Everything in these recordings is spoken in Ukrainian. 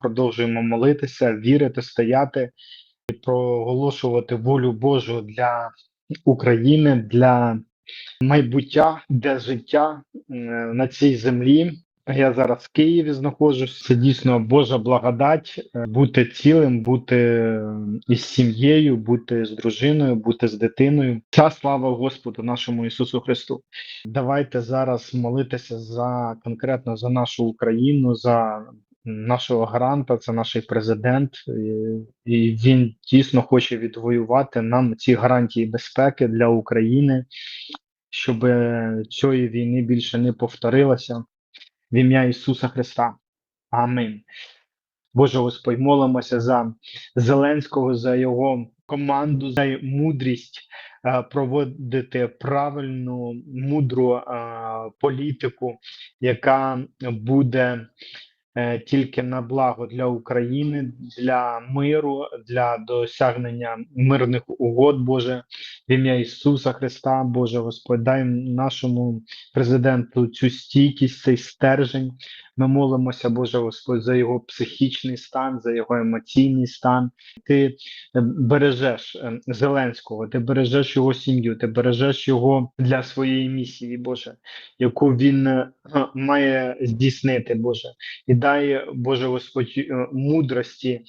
продовжуємо молитися, вірити, стояти і проголошувати волю Божу для України, для майбуття, для життя е, на цій землі. Я зараз в Києві знаходжусь. Це дійсно Божа благодать е, бути цілим, бути е, із сім'єю, бути з дружиною, бути з дитиною. Ця слава Господу нашому Ісусу Христу. Давайте зараз молитися за конкретно за нашу Україну, за нашого гаранта, це наш президент, і, він дійсно хоче відвоювати нам ці гарантії безпеки для України, щоб е, цієї війни більше не повторилося. В ім'я Ісуса Христа. Амінь. Боже Господь, молимося за Зеленського, за його команду, за мудрість е, проводити правильну, мудру е, політику, яка буде тільки на благо для України, для миру, для досягнення мирних угод, Боже, в ім'я Ісуса Христа, Боже Господь, дай нашому президенту цю стійкість, цей стержень. Ми молимося, Боже Господь, за його психічний стан, за його емоційний стан. Ти е, бережеш е, Зеленського, ти бережеш його сім'ю, ти бережеш його для своєї місії, Боже, яку він е, має здійснити, Боже, і дай, Боже Господь, мудрості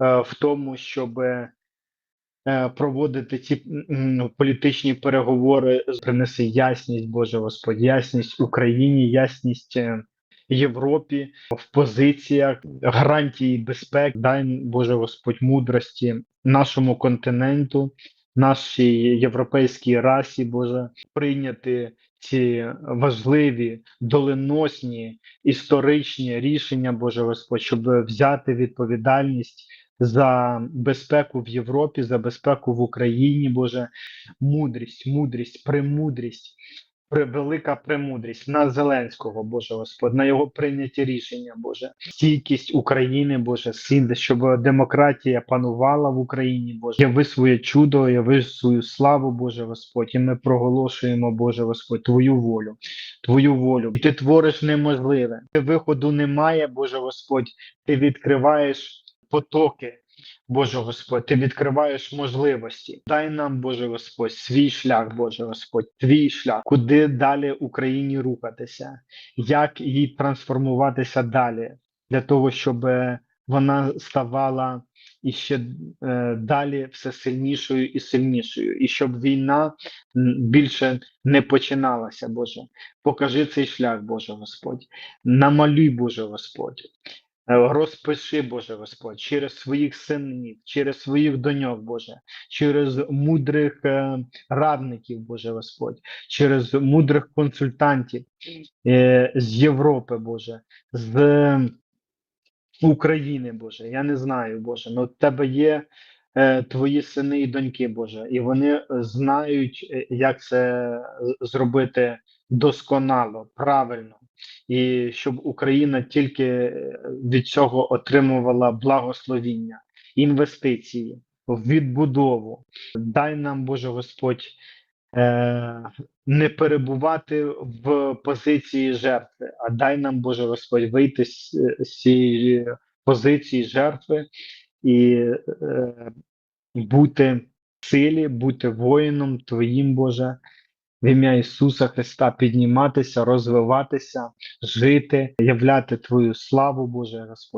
в тому, щоб проводити ці політичні переговори, принеси ясність, Боже Господь, ясність Україні, ясність. Європі в позиціях гарантії безпеки, дай Боже Господь мудрості нашому континенту, нашій європейській расі, Боже, прийняти ці важливі, доленосні історичні рішення, Боже Господь, щоб взяти відповідальність за безпеку в Європі, за безпеку в Україні, Боже, мудрість, мудрість, премудрість. Велика премудрість на Зеленського, Боже Господь, на його прийняті рішення, Боже, стійкість України, Боже, сіль, щоб демократія панувала в Україні, Боже, яви своє чудо, яви свою славу, Боже Господь, і ми проголошуємо, Боже Господь, Твою волю, Твою волю. І ти твориш неможливе. Виходу немає, Боже Господь, ти відкриваєш потоки. Боже Господь, ти відкриваєш можливості. Дай нам, Боже Господь, свій шлях, Боже Господь, твій шлях, куди далі Україні рухатися, як їй трансформуватися далі, для того, щоб е, вона ставала іще е, далі все сильнішою і сильнішою, і щоб війна більше не починалася, Боже. Покажи цей шлях, Боже Господь. Намалюй, Боже Господь. Е, Розпиши, Боже Господь, через своїх синів, через своїх доньок, Боже, через мудрих е, радників, Боже Господь, через мудрих консультантів е, з Європи, Боже, з е, України, Боже. Я не знаю, Боже. але в тебе є е, твої сини і доньки, Боже, і вони е, знають, е, як це зробити досконало, правильно і щоб Україна тільки е, від цього отримувала благословіння, інвестиції, відбудову. Дай нам, Боже Господь, е, не перебувати в позиції жертви, а дай нам, Боже Господь, вийти з, з цієї позиції жертви і е, бути в силі, бути воїном Твоїм, Боже в ім'я Ісуса Христа підніматися, розвиватися, жити, являти Твою славу, Боже Господь,